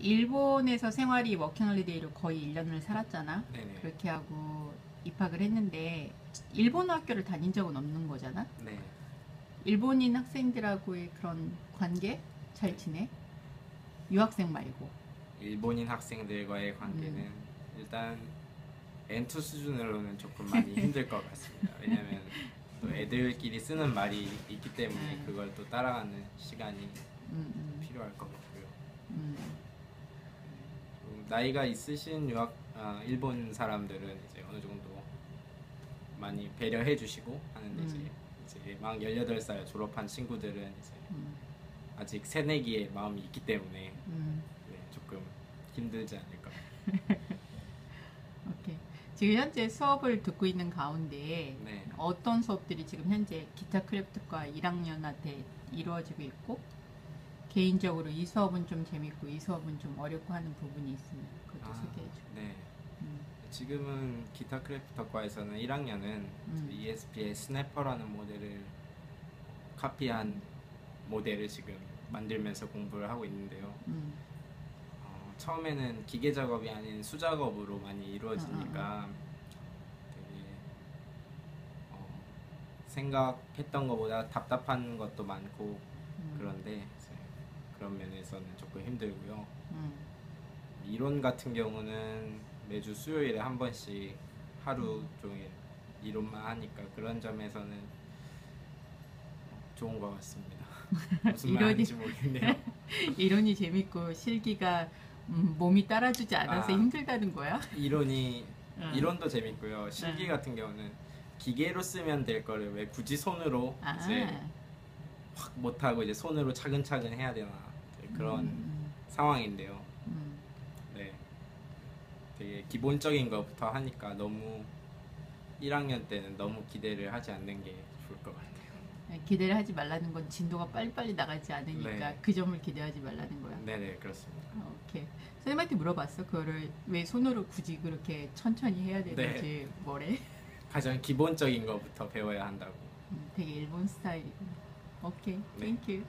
일본에서 생활이 워킹홀리데이로 거의 1년을 살았잖아. 네네. 그렇게 하고 입학을 했는데 일본 학교를 다닌 적은 없는 거잖아. 네. 일본인 학생들하고의 그런 관계 잘 지내? 유학생 말고. 일본인 학생들과의 관계는 음. 일단 N2 수준으로는 조금 많이 힘들 것 같습니다. 왜냐면 또 애들끼리 쓰는 말이 있기 때문에 음. 그걸 또 따라가는 시간이 음, 음, 필요할 것 같고요. 나이가 있으신 유학 아, 일본 사람들은 이제 어느 정도 많이 배려해 주시고 하는데 이제 음. 이제 막 18살 졸업한 친구들은 이제 음, 아직 새내기의 마음이 있기 때문에 음. 네, 조금 힘들지 않을까. 오케이. 지금 현재 수업을 듣고 있는 가운데 네. 어떤 수업들이 지금 현재 기타 크래프트과 1학년한테 이루어지고 있고 개인적으로 이 수업은 좀 재밌고 이 수업은 좀 어렵고 하는 부분이 있으면 그것도 아, 소개해줘. 네. 음, 지금은 기타 크래프터과에서는 1학년은 음. ESP의 스냅퍼라는 모델을 카피한 모델을 지금 만들면서 공부를 하고 있는데요. 음, 어, 처음에는 기계 작업이 아닌 수 작업으로 많이 이루어지니까 되게 어, 생각했던 것보다 답답한 것도 많고 음, 그런데 그런 면에서는 조금 힘들고요. 음, 이론 같은 경우는 매주 수요일에 한 번씩 하루 종일 이론만 하니까 그런 점에서는 좋은 것 같습니다. 무슨 말인지 모르겠네요. 이론이 재밌고 실기가 음, 몸이 따라주지 않아서 아. 힘들다는 거야? 이론이 응. 이론도 재밌고요. 실기 응. 같은 경우는 기계로 쓰면 될 거를 왜 굳이 손으로 아, 이제 확 못하고 이제 손으로 차근차근 해야 되나 그런 음, 상황인데요. 음, 네. 되게 기본적인 것부터 하니까 너무 1학년 때는 너무 기대를 하지 않는 게 좋을 것 같아요. 음. 기대를 하지 말라는 건 진도가 빨리빨리 나가지 않으니까 네. 그 점을 기대하지 말라는 거야. 네네 그렇습니다. 아, 오케이. 선생님한테 물어봤어. 그거를 왜 손으로 굳이 그렇게 천천히 해야 되는지 네. 뭐래? 가장 기본적인 것부터 배워야 한다고. 음, 되게 일본 스타일이구나. 오케이. 네. 땡큐.